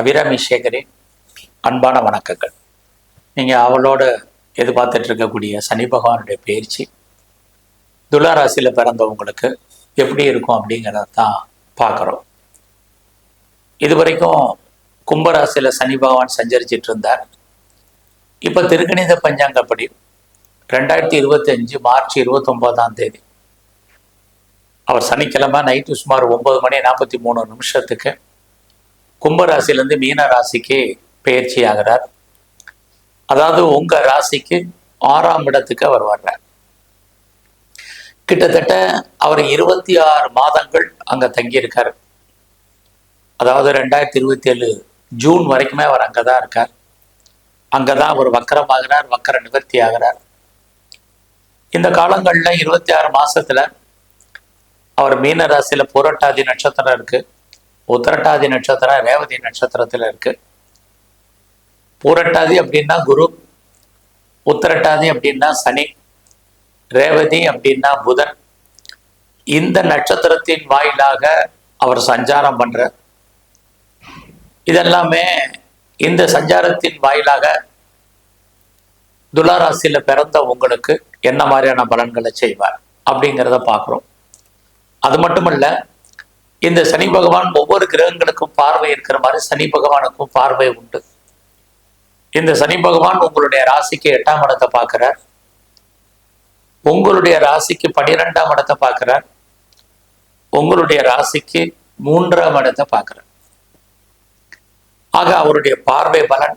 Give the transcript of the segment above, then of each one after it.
அபிராமி சேகரின் அன்பான வணக்கங்கள். நீங்கள் அவளோட எதிர்பார்த்துட்டு இருக்கக்கூடிய சனி பகவானுடைய பயிற்சி துளாராசியில் பிறந்தவங்களுக்கு எப்படி இருக்கும் அப்படிங்கிறத தான் பார்க்குறோம். இது வரைக்கும் கும்பராசியில் சனி பகவான் சஞ்சரிச்சிட்டு இருந்தார். இப்போ திருக்கணித பஞ்சாங்கப்படி ரெண்டாயிரத்தி இருபத்தஞ்சு மார்ச் இருபத்தொம்போதாம் தேதி. அவர் சனிக்கிழமை நைட்டு சுமார் ஒன்பது மணி நாற்பத்தி மூணு நிமிஷத்துக்கு கும்பராசிலேருந்து மீன ராசிக்கு பயிற்சி ஆகிறார் அதாவது உங்க ராசிக்கு ஆறாம் இடத்துக்கு அவர் வர்றார். கிட்டத்தட்ட அவர் இருபத்தி ஆறு மாதங்கள் அங்க தங்கியிருக்கார். அதாவது ரெண்டாயிரத்தி இருபத்தி ஏழு ஜூன் வரைக்குமே அவர் அங்கதான் இருக்கார். அங்கதான் அவர் வக்கரமாகிறார் வக்கர நிவர்த்தி ஆகிறார். இந்த காலங்களில் இருபத்தி ஆறு மாசத்துல அவர் மீன ராசியில புரட்டாதி நட்சத்திரம் இருக்கு. உத்திரட்டாதி நட்சத்திரம் ரேவதி நட்சத்திரத்துல இருக்கு. பூரட்டாதி அப்படின்னா குரு உத்திரட்டாதி அப்படின்னா சனி ரேவதி அப்படின்னா புதன். இந்த நட்சத்திரத்தின் வாயிலாக அவர் சஞ்சாரம் பண்ற இதெல்லாமே இந்த சஞ்சாரத்தின் வாயிலாக துளாராசியில் பிறந்த உங்களுக்கு என்ன மாதிரியான பலன்களை செய்வார் அப்படிங்கிறத பார்க்குறோம். அது மட்டுமல்ல இந்த சனி பகவான் ஒவ்வொரு கிரகங்களுக்கும் பார்வை இருக்கிற மாதிரி சனி பகவானுக்கும் பார்வை உண்டு. இந்த சனி பகவான் உங்களுடைய ராசிக்கு எட்டாம் இடத்தை பார்க்கிறார். உங்களுடைய ராசிக்கு பனிரெண்டாம் இடத்தை பார்க்கிறார். உங்களுடைய ராசிக்கு மூன்றாம் இடத்தை பார்க்கிறார். ஆக அவருடைய பார்வை பலன்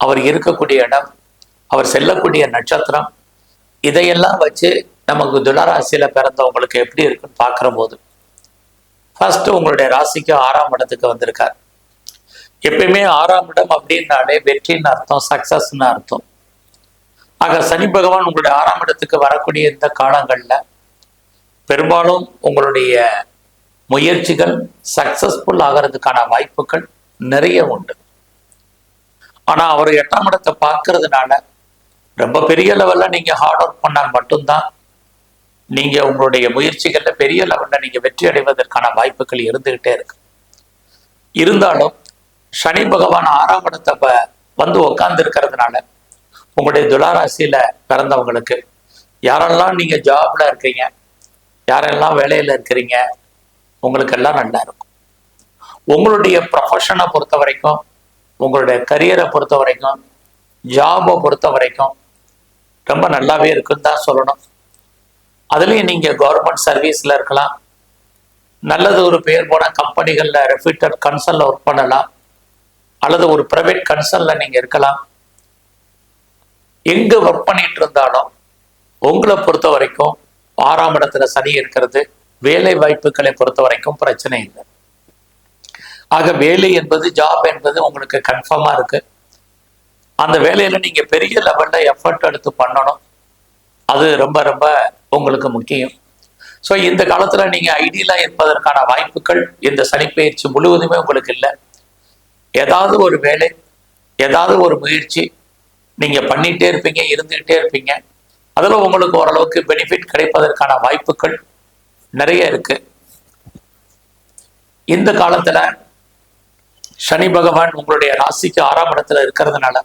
அவர் இருக்கக்கூடிய இடம் அவர் செல்லக்கூடிய நட்சத்திரம் இதையெல்லாம் வச்சு நமக்கு துளராசியில பிறந்தவங்களுக்கு எப்படி இருக்குன்னு பார்க்கிற போது ஃபர்ஸ்ட் உங்களுடைய ராசிக்கு ஆறாம் இடத்துக்கு வந்திருக்கார். எப்பயுமே ஆறாம் இடம் அப்படின்னாலே வெற்றின்னு அர்த்தம் சக்சஸ்ன்னு அர்த்தம். ஆக சனி பகவான் உங்களுடைய ஆறாம் இடத்துக்கு வரக்கூடிய இந்த காலங்களில் பெரும்பாலும் உங்களுடைய முயற்சிகள் சக்சஸ்ஃபுல் ஆகிறதுக்கான வாய்ப்புகள் நிறைய உண்டு. ஆனால் அவர் எட்டாம் இடத்தை பார்க்கறதுனால ரொம்ப பெரிய லெவலில் நீங்கள் ஹார்ட் ஒர்க் பண்ணால் மட்டும்தான் நீங்க உங்களுடைய முயற்சிகள்ல பெரிய லெவல்ல நீங்க வெற்றி அடைவதற்கான வாய்ப்புகள் இருந்துகிட்டே இருக்கு. இருந்தாலும் சனி பகவான் ஆறாம் இடத்தை வந்து உட்கார்ந்து இருக்கிறதுனால உங்களுடைய துளாராசியில பிறந்தவங்களுக்கு யாரெல்லாம் நீங்க ஜாப்ல இருக்கீங்க யாரெல்லாம் வேலையில இருக்கிறீங்க உங்களுக்கு எல்லாம் நல்லா இருக்கும். உங்களுடைய ப்ரொஃபஷனை பொறுத்த வரைக்கும் உங்களுடைய கரியரை பொறுத்த வரைக்கும் ஜாபை பொறுத்த வரைக்கும் ரொம்ப நல்லாவே இருக்குன்னு தான் சொல்லணும். அதுலேயும் நீங்கள் கவர்மெண்ட் சர்வீஸில் இருக்கலாம். நல்லது ஒரு பேர் போன கம்பெனிகளில் ரெஃபிட்டட் கன்சர்னில் ஒர்க் பண்ணலாம். அல்லது ஒரு ப்ரைவேட் கன்சர்னில் நீங்கள் இருக்கலாம். எங்கே ஒர்க் பண்ணிட்டு இருந்தாலும் உங்களை பொறுத்த வரைக்கும் ஆறாம் இடத்துல சனி இருக்கிறது. வேலை வாய்ப்புகளை பொறுத்த வரைக்கும் பிரச்சனை இல்லை. ஆக வேலை என்பது ஜாப் என்பது உங்களுக்கு கன்ஃபார்மாக இருக்கு. அந்த வேலையில நீங்க பெரிய லெவல்ல எஃபர்ட் எடுத்து பண்ணணும். அது ரொம்ப ரொம்ப உங்களுக்கு முக்கியம். ஸோ இந்த காலத்துல நீங்க ஐடியலாக இருப்பதற்கான வாய்ப்புகள் இந்த சனிப்பயிற்சி முழுவதுமே உங்களுக்கு இல்லை. ஏதாவது ஒரு வேலை ஏதாவது ஒரு முயற்சி நீங்க பண்ணிகிட்டே இருப்பீங்க இருந்துகிட்டே இருப்பீங்க. அதுல உங்களுக்கு ஓரளவுக்கு பெனிஃபிட் கிடைப்பதற்கான வாய்ப்புகள் நிறைய இருக்கு. இந்த காலத்துல சனி பகவான் உங்களுடைய ராசிக்கு ஆறாம் இடத்துல இருக்கிறதுனால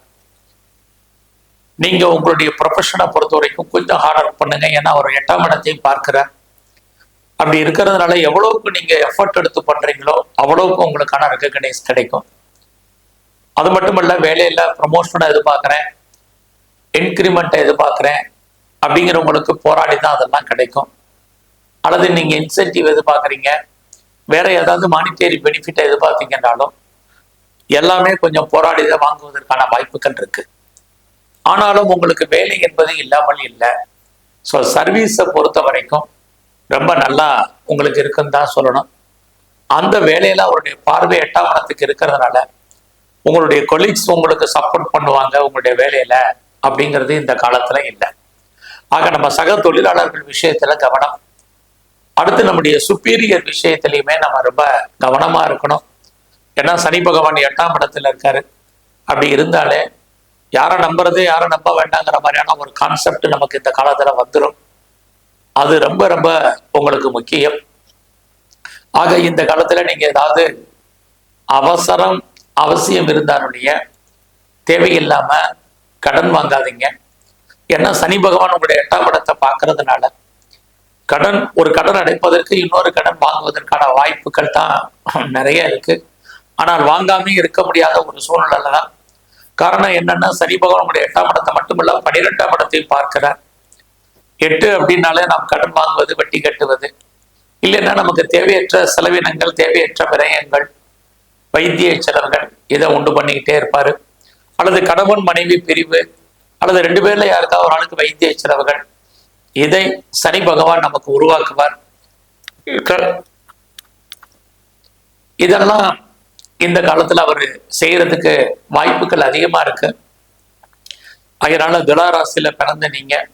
நீங்க உங்களுடைய ப்ரொஃபஷனை பொறுத்த வரைக்கும் கொஞ்சம் ஹார்ட் ஒர்க் பண்ணுங்க. ஏன்னா அவர் எட்டாம் இடத்தையும் பார்க்கிறார். அப்படி இருக்கிறதுனால எவ்வளவுக்கு நீங்க எஃபர்ட் எடுத்து பண்றீங்களோ அவ்வளவுக்கு உங்களுக்கான ரெக்கக்னைஸ் கிடைக்கும். அது மட்டும் இல்ல வேலையில ப்ரமோஷனை எதிர்பார்க்குறேன். இன்க்ரிமெண்ட்டை எதிர்பார்க்குறேன். அப்படிங்கிறவங்களுக்கு போராடி தான் அதெல்லாம் கிடைக்கும். அல்லது நீங்க இன்சென்டிவ் எதிர்பார்க்குறீங்க. வேற ஏதாவது மானிட்டரி பெனிஃபிட்டை எதிர்பார்த்தீங்கன்னாலும் எல்லாமே கொஞ்சம் போராடி தான் வாங்குவதற்கான வாய்ப்புகள் இருக்குது ஆனாலும் உங்களுக்கு வேலை என்பது இல்லாமல் இல்லை. ஸோ சர்வீஸை பொறுத்த வரைக்கும் ரொம்ப நல்லா உங்களுக்கு இருக்குன்னு தான் சொல்லணும். அந்த வேலையில் அவருடைய பார்வை எட்டாம் இடத்துக்கு இருக்கிறதுனால உங்களுடைய கொலீக்ஸ் உங்களுக்கு சப்போர்ட் பண்ணுவாங்க உங்களுடைய வேலையில் அப்படிங்கிறது இந்த காலத்தில் இல்லை. ஆக நம்ம சக தொழிலாளர்கள் விஷயத்தில் கவனம். அடுத்து நம்முடைய சுப்பீரியர் விஷயத்திலையுமே நம்ம ரொம்ப கவனமாக இருக்கணும். ஏன்னா சனி பகவான் எட்டாம் இடத்துல இருக்காரு. அப்படி இருந்தாலே யாரை நம்புறது யாரை நம்ப வேண்டாங்கிற மாதிரியான ஒரு கான்செப்ட் நமக்கு இந்த காலத்துல வந்துடும் அது ரொம்ப ரொம்ப உங்களுக்கு முக்கியம். ஆக இந்த காலத்துல நீங்க ஏதாவது அவசரம் அவசியம் இருந்தாலுடைய தேவையில்லாம கடன் வாங்காதீங்க. ஏன்னா சனி பகவான் உங்களுடைய எட்டாம் இடத்தை பார்க்கறதுனால கடன் ஒரு கடன் அடைப்பதற்கு இன்னொரு கடன் வாங்குவதற்கான வாய்ப்புகள் தான் நிறைய இருக்கு. ஆனால் வாங்காமே இருக்க முடியாத ஒரு சூழ்நிலை தான் காரணம் என்னன்னா சனி எட்டாம் இடத்தை மட்டுமல்ல பனிரெண்டாம் இடத்தையும் பார்க்கிறார். எட்டு அப்படின்னாலே நாம் கடன் வாங்குவது வட்டி கட்டுவது. இல்லைன்னா நமக்கு தேவையற்ற செலவினங்கள் தேவையற்ற விரயங்கள் வைத்திய செலவுகள் இதை உண்டு பண்ணிக்கிட்டே இருப்பாரு. அல்லது கணவன் மனைவி பிரிவு அல்லது ரெண்டு பேர்ல யாருக்காவது ஒரு ஆளுக்கு வைத்திய செலவுகள் இதை சனி பகவான் நமக்கு உருவாக்குவார். இதெல்லாம் இந்த காலத்தில் அவர் செய்கிறதுக்கு வாய்ப்புகள் அதிகமாக இருக்கு. அதனால துளாராசியில் பிறந்த நீங்கள்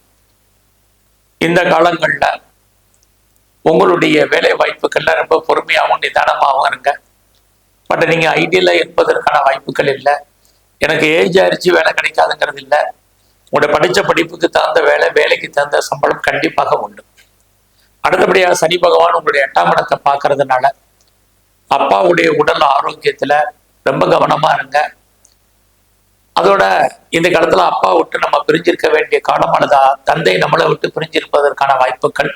இந்த காலங்களில் உங்களுடைய வேலை வாய்ப்புகள்ல ரொம்ப பொறுமையாகவும் நிதானமாகவும் இருங்க. பட் நீங்கள் ஐடியில் இருப்பதற்கான வாய்ப்புகள் இல்லை. எனக்கு ஏஜ் ஆயிடுச்சு வேலை கிடைக்காதுங்கிறது இல்லை. உங்களுடைய படித்த படிப்புக்கு தகுந்த வேலை வேலைக்கு தகுந்த சம்பளம் கண்டிப்பாக உண்டு. அடுத்தபடியாக சனி பகவான் உங்களுடைய எட்டாம் இடத்தை பார்க்கறதுனால அப்பாவுடைய உடல் ஆரோக்கியத்துல ரொம்ப கவனமா இருங்க. அதோட இந்த காலத்துல அப்பா விட்டு நம்ம பிரிஞ்சிருக்க வேண்டிய காலமானதா தந்தை நம்மளை விட்டு பிரிஞ்சிருப்பதற்கான வாய்ப்புகள்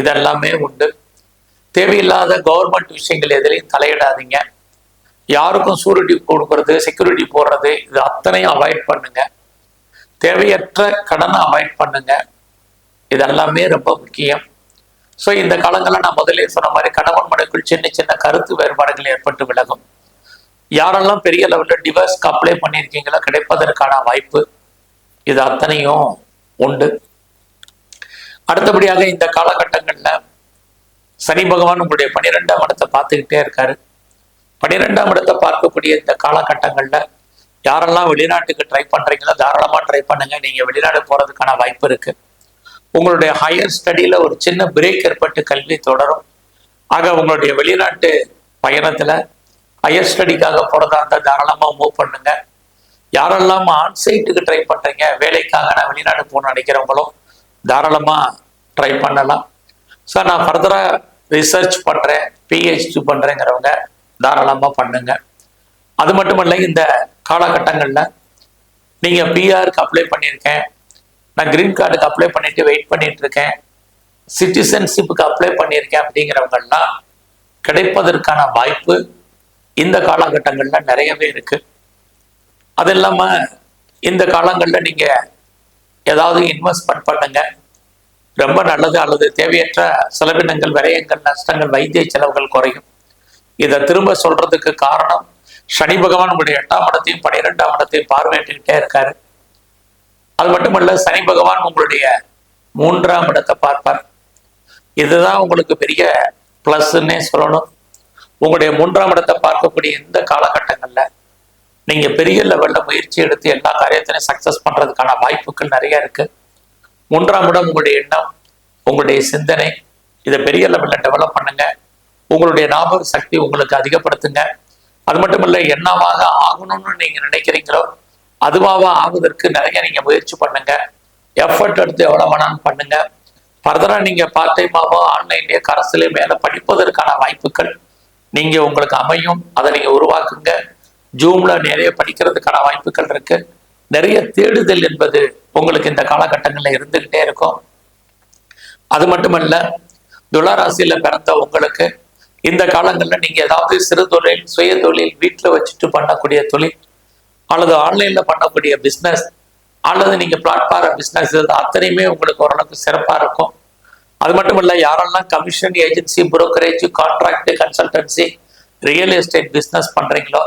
இதெல்லாமே உண்டு. தேவையில்லாத கவர்மெண்ட் விஷயங்கள் எதுலையும் தலையிடாதீங்க. யாருக்கும் சூரிட்டி கொடுக்கறது செக்யூரிட்டி போடுறது இது அத்தனையும் அவாய்ட் பண்ணுங்க. தேவையற்ற கடனை அவாய்ட் பண்ணுங்க. இதெல்லாமே ரொம்ப முக்கியம். ஸோ இந்த காலங்களில் நான் முதலே சொன்ன மாதிரி கணவன் மனைக்குள் சின்ன சின்ன கருத்து வேறுபாடுகள் ஏற்பட்டு விலகும். யாரெல்லாம் பெரிய லெவலில் டிவர்ஸ்க்கு அப்ளை பண்ணியிருக்கீங்களோ கிடைப்பதற்கான வாய்ப்பு இது அத்தனையும் உண்டு. அடுத்தபடியாக இந்த காலகட்டங்களில் சனி பகவான் உங்களுடைய பன்னிரெண்டாம் இடத்தை பார்த்துக்கிட்டே இருக்காரு. பன்னிரெண்டாம் இடத்தை பார்க்கக்கூடிய இந்த காலகட்டங்களில் யாரெல்லாம் வெளிநாட்டுக்கு ட்ரை பண்ணுறீங்களோ தாராளமாக ட்ரை பண்ணுங்க. நீங்கள் வெளிநாடு போறதுக்கான வாய்ப்பு இருக்கு. உங்களுடைய ஹையர் ஸ்டடியில் ஒரு சின்ன பிரேக் ஏற்பட்டு கல்வி தொடரும். ஆக உங்களுடைய வெளிநாட்டு பயணத்தில் ஹையர் ஸ்டடிக்காக போகிறதா இருந்தால் தாராளமாக மூவ் பண்ணுங்க. யாரெல்லாம் ஆன்சைட்டுக்கு ட்ரை பண்ணுறீங்க வேலைக்காக நான் வெளிநாடு போகணும்னு நினைக்கிறவங்களும் தாராளமாக ட்ரை பண்ணலாம். சார் நான் ஃபர்தராக ரிசர்ச் பண்ணுறேன் பிஹெச்டி பண்ணுறேங்கிறவங்க தாராளமாக பண்ணுங்க. அது மட்டுமல்ல இந்த காலகட்டங்களில் நீங்கள் பிஆருக்கு அப்ளை பண்ணியிருக்கேன். நான் கிரீன் கார்டுக்கு அப்ளை பண்ணிட்டு வெயிட் பண்ணிட்டு இருக்கேன் சிட்டிசன்ஷிப்புக்கு அப்ளை பண்ணியிருக்கேன் அப்படிங்கிறவங்கெல்லாம் கிடைப்பதற்கான வாய்ப்பு இந்த காலகட்டங்களில் நிறையவே இருக்கு. அது இல்லாமல் இந்த காலங்களில் நீங்கள் ஏதாவது இன்வெஸ்ட்மெண்ட் பண்ணுங்க. ரொம்ப நல்லது அல்லது தேவையற்ற செலவினங்கள் விரயங்கள் நஷ்டங்கள் வைத்திய செலவுகள் குறையும். இதை திரும்ப சொல்றதுக்கு காரணம் சனி பகவான் உங்களுடைய எட்டாம் இடத்தையும் பன்னிரெண்டாம் இடத்தையும் பார்வையிட்டுக்கிட்டே இருக்காரு. அது மட்டுமல்ல சனி பகவான் உங்களுடைய மூன்றாம் இடத்தை பார்ப்பார். இதுதான் உங்களுக்கு பெரிய பிளஸ்ன்னே சொல்லணும். உங்களுடைய மூன்றாம் இடத்தை பார்க்கக்கூடிய இந்த காலகட்டங்கள்ல நீங்க பெரிய லெவல்ல முயற்சி எடுத்து எல்லா காரியத்திலையும் சக்சஸ் பண்றதுக்கான வாய்ப்புகள் நிறைய இருக்கு. மூன்றாம் இடம் உங்களுடைய எண்ணம் உங்களுடைய சிந்தனை இதை பெரிய லெவல்ல டெவலப் பண்ணுங்க. உங்களுடைய ஞாபக சக்தி உங்களுக்கு அதிகப்படுத்துங்க. அது மட்டும் இல்லை என்னவாக ஆகணும்னு நீங்க நினைக்கிறீங்களோ அதுவாக ஆகுவதற்கு நிறைய நீங்க முயற்சி பண்ணுங்க. எஃபர்ட் எடுத்து எவ்வளவு வேணாலும் பண்ணுங்க. ஃபர்தரா நீங்க பார்ட் டைமாவோ ஆன்லைன்லேயே கரசுலயோ மேல படிப்பதற்கான வாய்ப்புகள் நீங்க உங்களுக்கு அமையும். அதை நீங்க உருவாக்குங்க. ஜூம்ல நிறைய படிக்கிறதுக்கான வாய்ப்புகள் இருக்கு. நிறைய தேடுதல் என்பது உங்களுக்கு இந்த காலகட்டங்கள்ல இருந்துகிட்டே இருக்கும். அது மட்டுமல்ல துளாராசியில பிறந்த உங்களுக்கு இந்த காலங்களில் நீங்க ஏதாவது சிறு தொழில் சுய தொழில் வீட்டில் வச்சுட்டு பண்ணக்கூடிய தொழில் அல்லது ஆன்லைன்ல பண்ணக்கூடிய பிஸ்னஸ் அல்லது நீங்க பிளாட்ஃபார்ம் பிஸ்னஸ் அத்தனையுமே உங்களுக்கு ஓரளவுக்கு சிறப்பா இருக்கும். அது மட்டும் இல்ல யாரெல்லாம் commission agency brokerage contract consultancy real estate business பண்றீங்களோ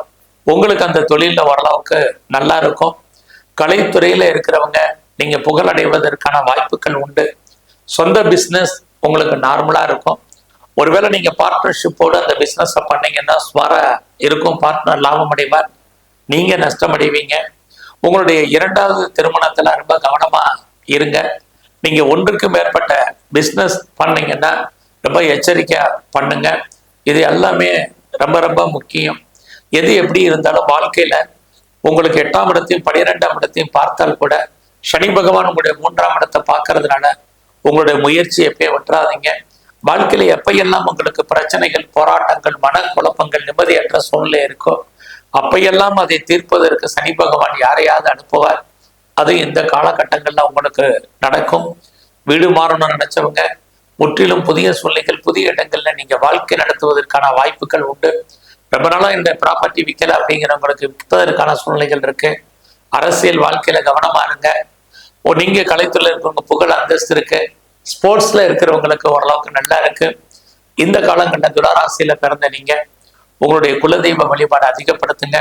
உங்களுக்கு அந்த தொழில்ல ஓரளவுக்கு நல்லா இருக்கும். கலைத்துறையில இருக்கிறவங்க நீங்க புகழடைவதற்கான வாய்ப்புகள் உண்டு. சொந்த பிசினஸ் உங்களுக்கு நார்மலா இருக்கும். ஒருவேளை நீங்க பார்ட்னர்ஷிப்போடு அந்த பிசினஸ் பண்ணீங்கன்னா ஸ்வர இருக்கும் பார்ட்னர் லாபம் அடைவார் நீங்க நஷ்டமடைவீங்க. உங்களுடைய இரண்டாவது திருமணத்துல ரொம்ப கவனமா இருங்க. நீங்க ஒன்றுக்கு மேற்பட்ட பிஸ்னஸ் பண்ணீங்கன்னா ரொம்ப எச்சரிக்கையா பண்ணுங்க. இது எல்லாமே ரொம்ப ரொம்ப முக்கியம். எது எப்படி இருந்தாலும் வாழ்க்கையில உங்களுக்கு எட்டாம் இடத்தையும் பனிரெண்டாம் இடத்தையும் பார்த்தால் கூட சனி பகவான் உங்களுடைய மூன்றாம் இடத்தை பார்க்கறதுனால உங்களுடைய முயற்சி எப்பயும் விட்டுறாதீங்க வாழ்க்கையில எப்பையெல்லாம் உங்களுக்கு பிரச்சனைகள் போராட்டங்கள் மன குழப்பங்கள் நிம்மதியற்ற சூழ்நிலை இருக்கோ அப்பையெல்லாம் அதை தீர்ப்பதற்கு சனி பகவான் யாரையாவது அனுப்புவார்? அது இந்த காலகட்டங்கள்ல உங்களுக்கு நடக்கும். வீடு மாறணும்னு நினைச்சவங்க முற்றிலும் புதிய சூழ்நிலைகள் புதிய இடங்கள்ல நீங்க வாழ்க்கை நடத்துவதற்கான வாய்ப்புகள் உண்டு. ரொம்ப நாளா இந்த ப்ராப்பர்ட்டி விற்கல அப்படிங்கிறவங்களுக்கு விற்பதற்கான சூழ்நிலைகள் இருக்கு. அரசியல் வாழ்க்கையில கவனமா இருங்க. ஓ நீங்க கலைத்துறையில் இருக்கிறவங்க புகழ் அந்தஸ்து இருக்கு. ஸ்போர்ட்ஸ்ல இருக்கிறவங்களுக்கு ஓரளவுக்கு நல்லா இருக்கு. இந்த காலங்களில் துளாராசியில பிறந்த நீங்க உங்களுடைய குலதெய்வ வழிபாடு அதிகப்படுத்துங்க.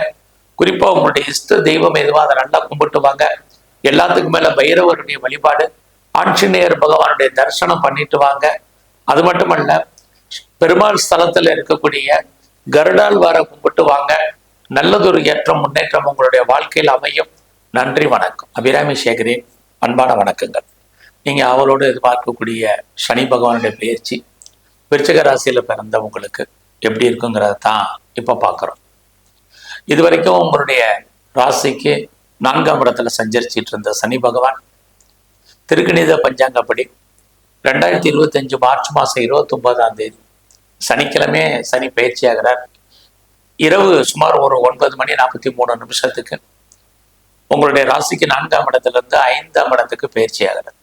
குறிப்பா உங்களுடைய இஷ்ட தெய்வம் எதுவோ அதை நல்லா கும்பிட்டு வாங்க எல்லாத்துக்கும் மேல பைரவருடைய வழிபாடு ஆஞ்சநேயர் பகவானுடைய தரிசனம் பண்ணிட்டு வாங்க. அது மட்டுமல்ல பெருமாள் ஸ்தலத்துல இருக்கக்கூடிய கருடால் வார கும்பிட்டு வாங்க. நல்லதொரு ஏற்றம் முன்னேற்றம் உங்களுடைய வாழ்க்கையில் அமையும். நன்றி வணக்கம். அபிராமி சேகரின் அன்பான வணக்கங்கள். நீங்க அவளோடு எதிர்பார்க்கக்கூடிய சனி பகவானுடைய பயிற்சி விருச்சக ராசியில பிறந்த உங்களுக்கு எப்படி இருக்குங்கிறத தான் இப்போ பார்க்குறோம் இது வரைக்கும் உங்களுடைய ராசிக்கு நான்காம் இடத்துல சஞ்சரிச்சிட்டு இருந்த சனி பகவான் திருக்கணித பஞ்சாங்கப்படி ரெண்டாயிரத்தி இருபத்தஞ்சு மார்ச் மாதம் இருபத்தி ஒன்பதாம் தேதி சனிக்கிழமை சனி பயிற்சியாகிறார் இரவு சுமார் ஒரு ஒன்பது மணி நாற்பத்தி மூணு நிமிஷத்துக்கு உங்களுடைய ராசிக்கு நான்காம் இடத்துலேருந்து ஐந்தாம் இடத்துக்கு பயிற்சி ஆகிறார்.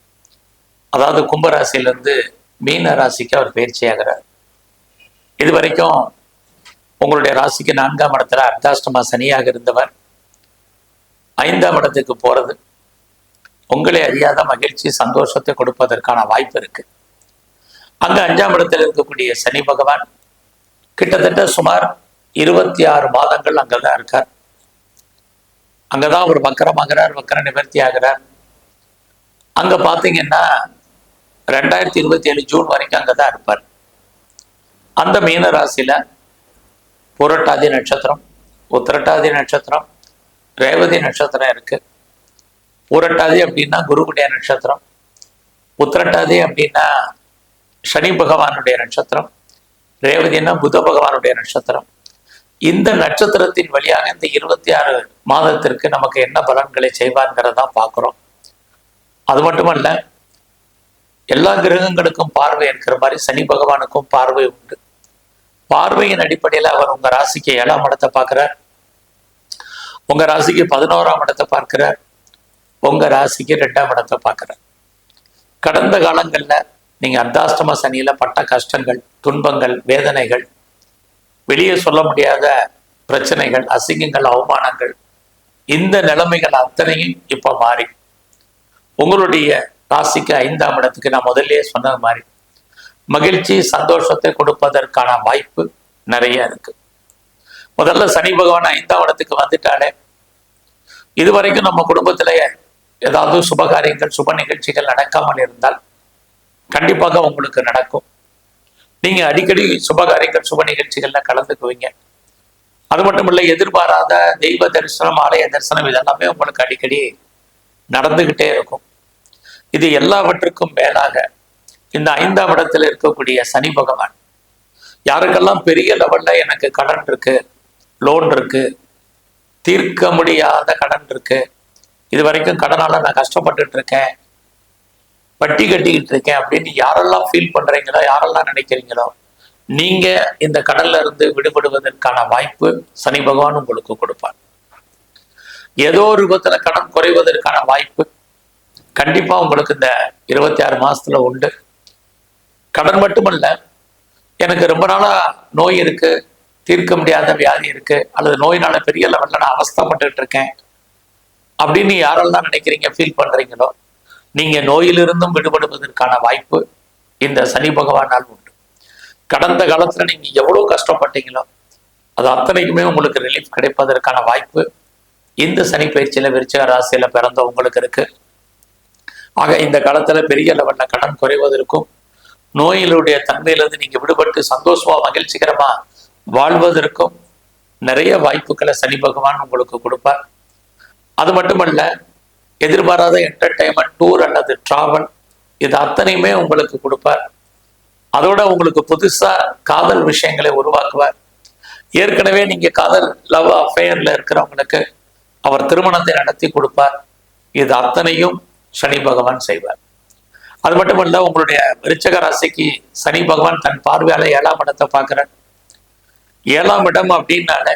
அதாவது கும்பராசியிலேருந்து மீன ராசிக்கு அவர் பயிற்சி ஆகிறார். இது வரைக்கும் உங்களுடைய ராசிக்கு நான்காம் இடத்துல அர்த்தாஷ்டமா சனியாக இருந்தவர். ஐந்தாம் இடத்துக்கு போறது உங்களை அறியாத மகிழ்ச்சி சந்தோஷத்தை கொடுப்பதற்கான வாய்ப்பு இருக்கு. அங்க அஞ்சாம் இடத்தில் இருக்கக்கூடிய சனி பகவான் கிட்டத்தட்ட சுமார் இருபத்தி ஆறு மாதங்கள் அங்கதான் இருக்கார். அங்கதான் அவர் வக்கரமாகிறார் வக்கர நிவர்த்தி ஆகிறார். அங்க பாத்தீங்கன்னா ரெண்டாயிரத்தி இருபத்தி ஏழு ஜூன் வரைக்கும் அங்கதான் இருப்பார். அந்த மீன ராசியில புரட்டாதி நட்சத்திரம் உத்திரட்டாதி நட்சத்திரம் ரேவதி நட்சத்திரம் இருக்கு. பூரட்டாதி அப்படின்னா குருவுடைய நட்சத்திரம். உத்திரட்டாதி அப்படின்னா சனி பகவானுடைய நட்சத்திரம். ரேவதினா புத பகவானுடைய நட்சத்திரம். இந்த நட்சத்திரத்தின் வழியாக இந்த இருபத்தி ஆறு மாதத்திற்கு நமக்கு என்ன பலன்களை செய்வார்ங்கிறதா பார்க்குறோம். அது மட்டுமல்ல எல்லா கிரகங்களுக்கும் பார்வை இருக்கிற மாதிரி சனி பகவானுக்கும் பார்வை உண்டு. பார்வையின் அடிப்படையில அவர் உங்க ராசிக்கு ஏழாம் இடத்தை பார்க்கிறார். உங்க ராசிக்கு பதினோராம் இடத்தை பார்க்கிறார். உங்க ராசிக்கு ரெண்டாம் இடத்தை பார்க்கிறார். கடந்த காலங்கள்ல நீங்க அர்த்தாஷ்டம சனியில பட்ட கஷ்டங்கள் துன்பங்கள் வேதனைகள் வெளியே சொல்ல முடியாத பிரச்சனைகள் அசிங்கங்கள் அவமானங்கள் இந்த நிலைமைகள் அத்தனையும் இப்ப மாறி. உங்களுடைய ராசிக்கு ஐந்தாம் இடத்துக்கு நான் முதல்லயே சொன்னது மாதிரி மகிழ்ச்சி சந்தோஷத்தை கொடுப்பதற்கான வாய்ப்பு நிறைய இருக்கு. முதல்ல சனி பகவான் ஐந்தாம் இடத்துக்கு வந்துட்டாலே இதுவரைக்கும் நம்ம குடும்பத்திலேயே ஏதாவது சுபகாரியங்கள் சுப நிகழ்ச்சிகள் நடக்காமல் இருந்தால் கண்டிப்பாக உங்களுக்கு நடக்கும். நீங்க அடிக்கடி சுபகாரியங்கள் சுப நிகழ்ச்சிகள்ல கலந்துக்குவீங்க. அது மட்டும் இல்லை எதிர்பாராத தெய்வ தரிசனம் ஆலய தரிசனம் இதெல்லாமே உங்களுக்கு அடிக்கடி நடந்துகிட்டே இருக்கும். இது எல்லாவற்றுக்கும் மேலாக இந்த ஐந்தாம் இடத்துல இருக்கக்கூடிய சனி பகவான். யாருக்கெல்லாம் பெரிய லெவல்ல எனக்கு கடன் இருக்கு லோன் இருக்கு தீர்க்க முடியாத கடன் இருக்கு இது வரைக்கும் கடனால நான் கஷ்டப்பட்டுட்டு இருக்கேன் வட்டி கட்டிக்கிட்டு இருக்கேன் அப்படின்னு யாரெல்லாம் ஃபீல் பண்றீங்களோ யாரெல்லாம் நினைக்கிறீங்களோ நீங்க இந்த கடல்ல இருந்து விடுபடுவதற்கான வாய்ப்பு சனி பகவான் உங்களுக்கு கொடுப்பார். ஏதோ ஒரு விதத்துல கடன் குறைவதற்கான வாய்ப்பு கண்டிப்பா உங்களுக்கு இந்த இருபத்தி ஆறு மாசத்துல உண்டு. கடன் மட்டுமல்ல எனக்கு ரொம்ப நாளா நோய் இருக்கு தீர்க்க முடியாத வியாதி இருக்கு அல்லது நோயினால பெரிய லெவலில் நான் அவஸ்தப்பட்டு இருக்கேன். அப்படின்னு யாரெல்லாம் நினைக்கிறீங்க ஃபீல் பண்றீங்களோ நீங்க நோயிலிருந்தும் விடுபடுவதற்கான வாய்ப்பு இந்த சனி பகவானால் உண்டு. கடந்த காலத்துல நீங்க எவ்வளவு கஷ்டப்பட்டீங்களோ அது அத்தனைக்குமே உங்களுக்கு ரிலீஃப் கிடைப்பதற்கான வாய்ப்பு. இந்த சனி பயிற்சியில விருச்சக ராசியில பிறந்த உங்களுக்கு இருக்கு. ஆக இந்த காலத்துல பெரிய லெவல்ல கடன் குறைவதற்கும் நோயிலுடைய தன்மையிலிருந்து நீங்க விடுபட்டு சந்தோஷமா மகிழ்ச்சிகரமா வாழ்வதற்கும் நிறைய வாய்ப்புகளை சனி பகவான் உங்களுக்கு கொடுப்பார். அது மட்டுமல்ல எதிர்பாராத என்டர்டைன்மெண்ட் டூர் அல்லது டிராவல் இது அத்தனையுமே உங்களுக்கு கொடுப்பார். அதோட உங்களுக்கு புதுசா காதல் விஷயங்களை உருவாக்குவார். ஏற்கனவே நீங்க காதல் லவ் அஃபேர்ல இருக்கிறவங்களுக்கு அவர் திருமணத்தை நடத்தி கொடுப்பார். இது அத்தனையும் சனி பகவான் செய்வார். அது மட்டுமல்ல உங்களுடைய விருச்சக ராசிக்கு சனி பகவான் தன் பார்வையால ஏழாம் இடத்தை பார்க்குறார். ஏழாம் இடம் அப்படின்னாலே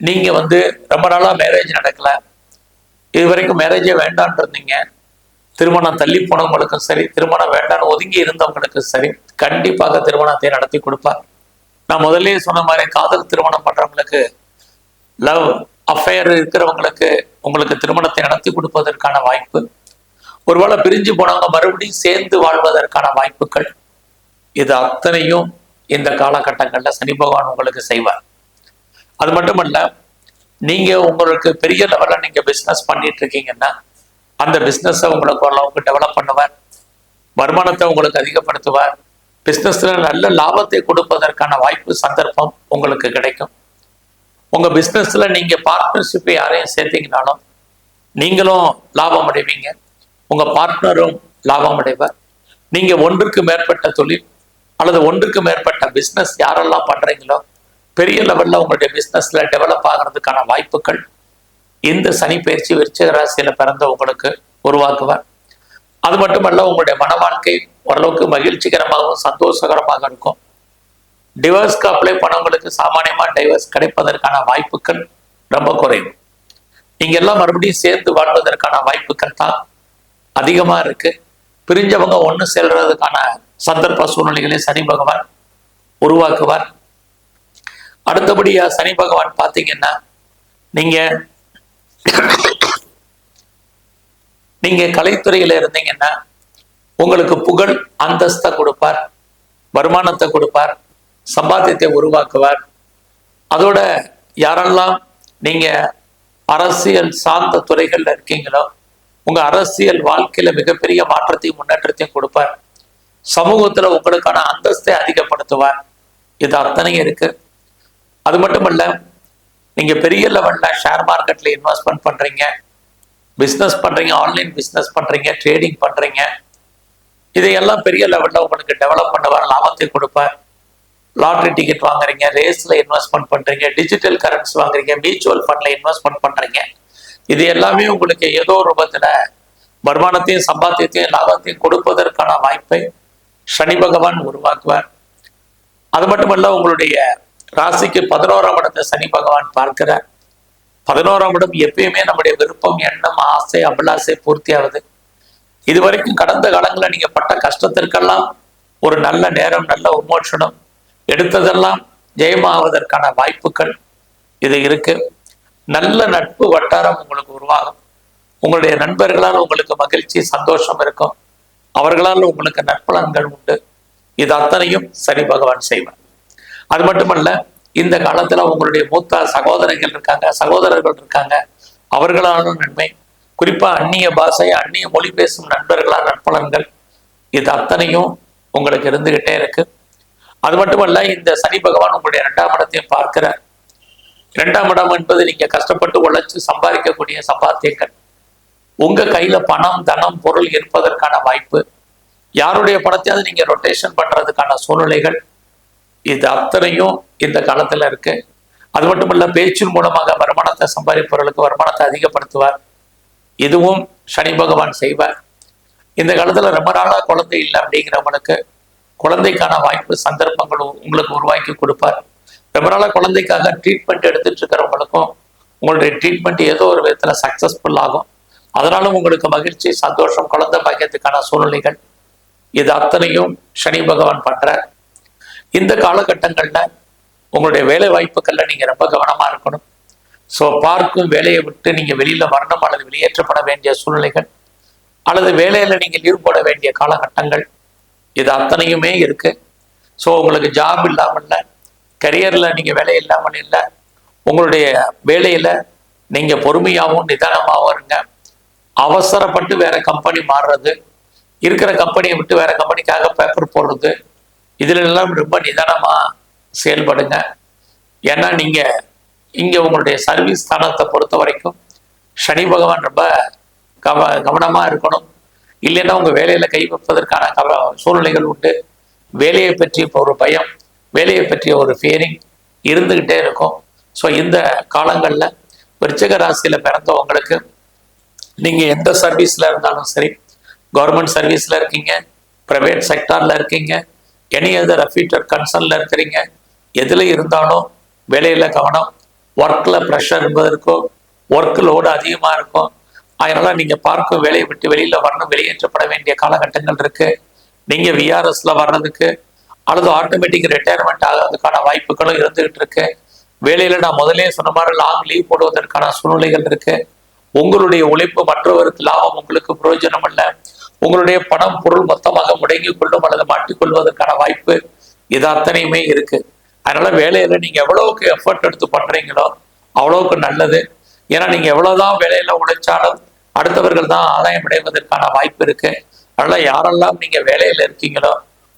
நீங்க வந்து ரொம்ப நாளாக மேரேஜ் நடக்கல. இது வரைக்கும் மேரேஜே வேண்டான் இருந்தீங்க. திருமணம் தள்ளி போனவங்களுக்கும் சரி திருமணம் வேண்டாம்னு ஒதுங்கி இருந்தவங்களுக்கும் சரி கண்டிப்பாக திருமணத்தை நடத்தி கொடுப்பார். நான் முதல்லயே சொன்ன மாதிரி காதல் திருமணம் பண்றவங்களுக்கு லவ் அஃபேர் இருக்கிறவங்களுக்கு உங்களுக்கு திருமணத்தை நடத்தி கொடுப்பதற்கான வாய்ப்பு ஒருவேளை பிரிஞ்சு போனவங்க மறுபடியும் சேர்ந்து வாழ்வதற்கான வாய்ப்புகள் இது அத்தனையும் இந்த காலகட்டங்களில் சனி பகவான் உங்களுக்கு செய்வார். அது மட்டுமல்ல நீங்க உங்களுக்கு பெரிய லெவல்ல நீங்க பிசினஸ் பண்ணிட்டு இருக்கீங்கன்னா அந்த பிசினஸை உங்களுக்கு ஓரளவுக்கு டெவலப் பண்ணுவார் வருமானத்தை உங்களுக்கு அதிகப்படுத்துவார் பிஸ்னஸ்ல நல்ல லாபத்தை கொடுப்பதற்கான வாய்ப்பு சந்தர்ப்பம் உங்களுக்கு கிடைக்கும். உங்க பிஸ்னஸ்ல நீங்க பார்ட்னர்ஷிப்பை யாரையும் சேர்த்தீங்கனாலும் நீங்களும் லாபம் அடைவீங்க உங்க பார்ட்னரும் லாபம் அடைவார் நீங்க ஒன்றுக்கு மேற்பட்ட தொழில் அல்லது ஒன்றுக்கு மேற்பட்ட பிஸ்னஸ் யாரெல்லாம் பண்றீங்களோ பெரிய லெவல்ல உங்களுடைய பிஸ்னஸ்ல டெவலப் ஆகிறதுக்கான வாய்ப்புகள் இந்த சனி பயிற்சி விருச்சிக ராசியில பிறந்த உங்களுக்கு உருவாக்குவார். அது மட்டுமல்ல உங்களுடைய மன வாழ்க்கை ஓரளவுக்கு மகிழ்ச்சிகரமாகவும் சந்தோஷகரமாக இருக்கும். டிவர்ஸ்க்கு அப்ளை பண்ணவங்களுக்கு சாமானியமா டைவர்ஸ் கிடைப்பதற்கான வாய்ப்புகள் ரொம்ப குறைவு. நீங்க எல்லாம் மறுபடியும் சேர்ந்து வாழ்வதற்கான வாய்ப்புகள் தான் அதிகமா இருக்கு. பிரிஞ்சவங்க ஒண்ணு செல்றதுக்கான சந்தர்ப்ப சூழ்நிலைகளை சனி பகவான் உருவாக்குவார். அடுத்தபடியா சனி பகவான் பார்த்தீங்கன்னா நீங்க நீங்க கலைத்துறையில இருந்தீங்கன்னா உங்களுக்கு புகழ் அந்தஸ்தை கொடுப்பார். வருமானத்தை கொடுப்பார். சம்பாத்தியத்தை உருவாக்குவார். அதோட யாரெல்லாம் நீங்க அரசியல் சார்ந்த துறைகள்ல இருக்கீங்களோ உங்க அரசியல் வாழ்க்கையில மிகப்பெரிய மாற்றத்தையும் முன்னேற்றத்தையும் கொடுப்பார். சமூகத்துல உங்களுக்கான அந்தஸ்தை அதிகப்படுத்துவார். இது அத்தனையும் இருக்கு. அது மட்டுமல்ல நீங்க பெரிய லெவல்ல ஷேர் மார்க்கெட்ல இன்வெஸ்ட்மெண்ட் பண்றீங்க. பிஸ்னஸ் பண்றீங்க ஆன்லைன் பிஸ்னஸ் பண்றீங்க ட்ரேடிங் பண்றீங்க. இதையெல்லாம் பெரிய லெவல்ல உங்களுக்கு டெவலப் பண்ணுவார் லாபத்தை கொடுப்பார். லாட்ரி டிக்கெட் வாங்குறீங்க ரேஸ்ல இன்வெஸ்ட்மெண்ட் பண்றீங்க டிஜிட்டல் கரன்சி வாங்குறீங்க மியூச்சுவல் ஃபண்ட்ல இன்வெஸ்ட்மெண்ட் பண்றீங்க. இது எல்லாமே உங்களுக்கு ஏதோ ஒரு ரூபத்துல வருமானத்தையும் சம்பாத்தியத்தையும் லாபத்தையும் கொடுப்பதற்கான வாய்ப்பை சனி பகவான் உருவாக்குவார். அது மட்டுமல்ல உங்களுடைய ராசிக்கு பதினோராம் இடத்தை சனி பகவான் பார்க்கிறார். பதினோராம் இடம் எப்பயுமே நம்முடைய விருப்பம் எண்ணம் ஆசை அபிலாசை பூர்த்தி ஆகுது இது வரைக்கும் கடந்த காலங்களில் நீங்க பட்ட கஷ்டத்திற்கெல்லாம் ஒரு நல்ல நேரம் நல்ல உமோஷனம் எடுத்ததெல்லாம் ஜெயமாவதற்கான வாய்ப்புகள் இது இருக்கு. நல்ல நட்பு வட்டாரம் உங்களுக்கு உருவாகும். உங்களுடைய நண்பர்களால் உங்களுக்கு மகிழ்ச்சி சந்தோஷம் இருக்கும். அவர்களால் உங்களுக்கு நற்பலன்கள் உண்டு. இது அத்தனையும் சரி பகவான் செய்வார். அது மட்டுமல்ல இந்த காலத்துல உங்களுடைய மூத்த சகோதரர்கள் இருக்காங்க சகோதரர்கள் இருக்காங்க. அவர்களாலும் நன்மை. குறிப்பா அந்நிய பாஷை அந்நிய மொழி பேசும் நண்பர்களால் நற்பலன்கள். இது அத்தனையும் உங்களுக்கு இருந்துகிட்டே இருக்கு. அது மட்டுமல்ல இந்த சனி பகவான் உங்களுடைய இரண்டாம் இடத்தையும் பார்க்கிறார். இரண்டாம் இடம் என்பது நீங்க கஷ்டப்பட்டு உழைச்சு சம்பாதிக்கக்கூடிய சம்பாத்தியங்கள். உங்க கையில பணம் தனம் பொருள் இருப்பதற்கான வாய்ப்பு. யாருடைய பணத்தையாவது நீங்க ரொட்டேஷன் பண்றதுக்கான சூழ்நிலைகள். இது அத்தனையும் இந்த காலத்துல இருக்கு. அது மட்டுமல்ல பேச்சின் மூலமாக வருமானத்தை சம்பாதிப்பவர்களுக்கு வருமானத்தை அதிகப்படுத்துவார். இதுவும் சனி பகவான் செய்வார். இந்த காலத்துல ரொம்ப நாளா குழந்தை இல்லை அப்படிங்கிறவங்களுக்கு குழந்தைக்கான வாய்ப்பு சந்தர்ப்பங்கள் உங்களுக்கு உருவாக்கி கொடுப்பார். ரொம்ப நாளா குழந்தைக்காக ட்ரீட்மெண்ட் எடுத்துட்டு இருக்கிறவங்களுக்கும் உங்களுடைய ட்ரீட்மெண்ட் ஏதோ ஒரு விதத்துல சக்சஸ்ஃபுல் ஆகும். அதனாலும் உங்களுக்கு மகிழ்ச்சி சந்தோஷம் குழந்தை பாக்கியத்துக்கான சூழ்நிலைகள் இது அத்தனையும் சனி பகவான் பண்றார் இந்த காலகட்டங்கள்ல உங்களுடைய வேலை வாய்ப்புகள்ல நீங்க ரொம்ப கவனமா இருக்கணும். ஸோ பார்க்கும் வேலையை விட்டு நீங்க வெளியில வரணும் அல்லது வெளியேற்றப்பட வேண்டிய சூழ்நிலைகள் அல்லது வேலையில நீங்கள் லீவ் போட வேண்டிய காலகட்டங்கள் இது அத்தனையுமே இருக்கு. ஸோ உங்களுக்கு ஜாப் இல்லாமல் இல்லை கரியரில் நீங்கள் வேலை இல்லாமல் இல்லை. உங்களுடைய வேலையில் நீங்கள் பொறுமையாகவும் நிதானமாகவும் இருங்க. அவசரப்பட்டு வேறு கம்பெனி மாறுறது இருக்கிற கம்பெனியை விட்டு வேறு கம்பெனிக்காக பேப்பர் போடுறது இதிலெல்லாம் ரொம்ப நிதானமாக செயல்படுங்க. ஏன்னா நீங்கள் இங்கே உங்களுடைய சர்வீஸ் ஸ்தானத்தை பொறுத்த வரைக்கும் சனி பகவான் ரொம்ப கவ கவனமாக இருக்கணும். இல்லைன்னா உங்கள் வேலையில் கை வைப்பதற்கான கவ சூழ்நிலைகள் உண்டு. வேலையை பற்றிய ஒரு பயம். வேலையை பற்றிய ஒரு ஃபியரிங் இருந்துகிட்டே இருக்கும். ஸோ இந்த காலங்களில் விருச்சக ராசியில் பிறந்தவங்களுக்கு நீங்கள் எந்த சர்வீஸில் இருந்தாலும் சரி கவர்மெண்ட் சர்வீஸில் இருக்கீங்க ப்ரைவேட் செக்டாரில் இருக்கீங்க எனி அதர் அஃபீட்டர் கன்சர்னில் இருக்கிறீங்க எதில் இருந்தாலும் வேலையில் கவனம் ஒர்க்கில் ப்ரெஷர் இருக்கும் ஒர்க் லோடு அதிகமாக இருக்கும். அதனால் நீங்கள் பார்க்கும் வேலையை விட்டு வெளியில் வரணும் வெளியேற்றப்பட வேண்டிய காலகட்டங்கள் இருக்குது நீங்கள் விஆர்எஸில் வர்றதுக்கு அல்லது ஆட்டோமேட்டிக் ரிட்டையர்மெண்ட் ஆகிறதுக்கான வாய்ப்புகளும் இருந்துகிட்டு இருக்கு. வேலையில நான் முதலே சொன்ன மாதிரி லாங் லீவ் போடுவதற்கான சூழ்நிலைகள் இருக்கு. உங்களுடைய உழைப்பு மற்றவருக்கு லாபம் உங்களுக்கு பிரயோஜனம் அல்ல உங்களுடைய பணம் பொருள் மொத்தமாக முடங்கி கொள்ளும் அல்லது மாட்டிக்கொள்வதற்கான வாய்ப்பு இது அத்தனையுமே இருக்கு. அதனால வேலையில நீங்க எவ்வளவுக்கு எஃபர்ட் எடுத்து பண்றீங்களோ அவ்வளவுக்கு நல்லது. ஏன்னா நீங்க எவ்வளவுதான் வேலையில உழைச்சாலும் அடுத்தவர்கள் தான் ஆதாயம் அடைவதற்கான வாய்ப்பு இருக்கு. அதனால யாரெல்லாம் நீங்க வேலையில இருக்கீங்களோ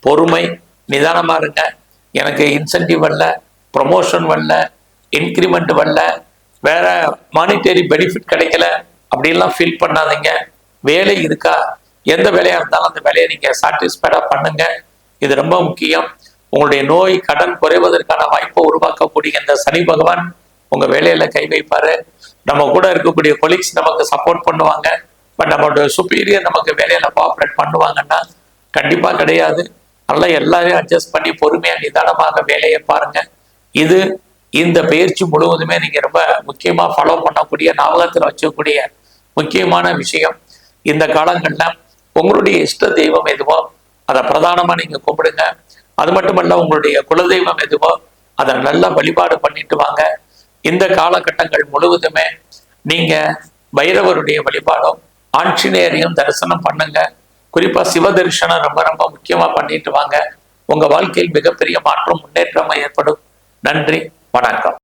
பொறுமை நிதானமாக இருங்க. எனக்கு இன்சென்டிவ் வரல ப்ரொமோஷன் வரல இன்க்ரிமெண்ட் வரல வேற மானிட்டரி பெனிஃபிட் கிடைக்கல அப்படின்லாம் ஃபீல் பண்ணாதீங்க. வேலை இருக்கா? எந்த வேலையாக இருந்தாலும் அந்த வேலையை நீங்கள் சாட்டிஸ்ஃபைடாக பண்ணுங்க. இது ரொம்ப முக்கியம். உங்களுடைய நோய் கடன் குறைவதற்கான வாய்ப்பை உருவாக்கக்கூடிய இந்த சனி பகவான் உங்கள் வேலையில் கை வைப்பாரு. நம்ம கூட இருக்கக்கூடிய கொலீக்ஸ் நமக்கு சப்போர்ட் பண்ணுவாங்க. பட் நம்மளுடைய சுப்பீரியர் நமக்கு வேலையில் கோஆப்ரேட் பண்ணுவாங்கன்னா கண்டிப்பாக கிடையாது. நல்லா எல்லாரையும் அட்ஜஸ்ட் பண்ணி பொறுமையாக நிதானமாக வேலையை பாருங்க. இது இந்த பயிற்சி முழுவதுமே நீங்க ரொம்ப முக்கியமா ஃபாலோ பண்ணக்கூடிய ஞாபகத்துல வச்சக்கூடிய முக்கியமான விஷயம். இந்த காலங்கள்ல உங்களுடைய இஷ்ட தெய்வம் எதுவோ அதை பிரதானமா நீங்க கும்பிடுங்க. அது மட்டுமல்ல உங்களுடைய குலதெய்வம் எதுவோ அதை நல்லா வழிபாடு பண்ணிட்டு வாங்க. இந்த காலகட்டங்கள் முழுவதுமே நீங்க பைரவருடைய வழிபாடும் ஆஞ்சநேயரையும் தரிசனம் பண்ணுங்க. குறிப்பா சிவ தரிசனம் ரொம்ப ரொம்ப முக்கியமா பண்ணிட்டு வாங்க. உங்க வாழ்க்கையில் மிகப்பெரிய மாற்றம் முன்னேற்றம் ஏற்படும். நன்றி வணக்கம்.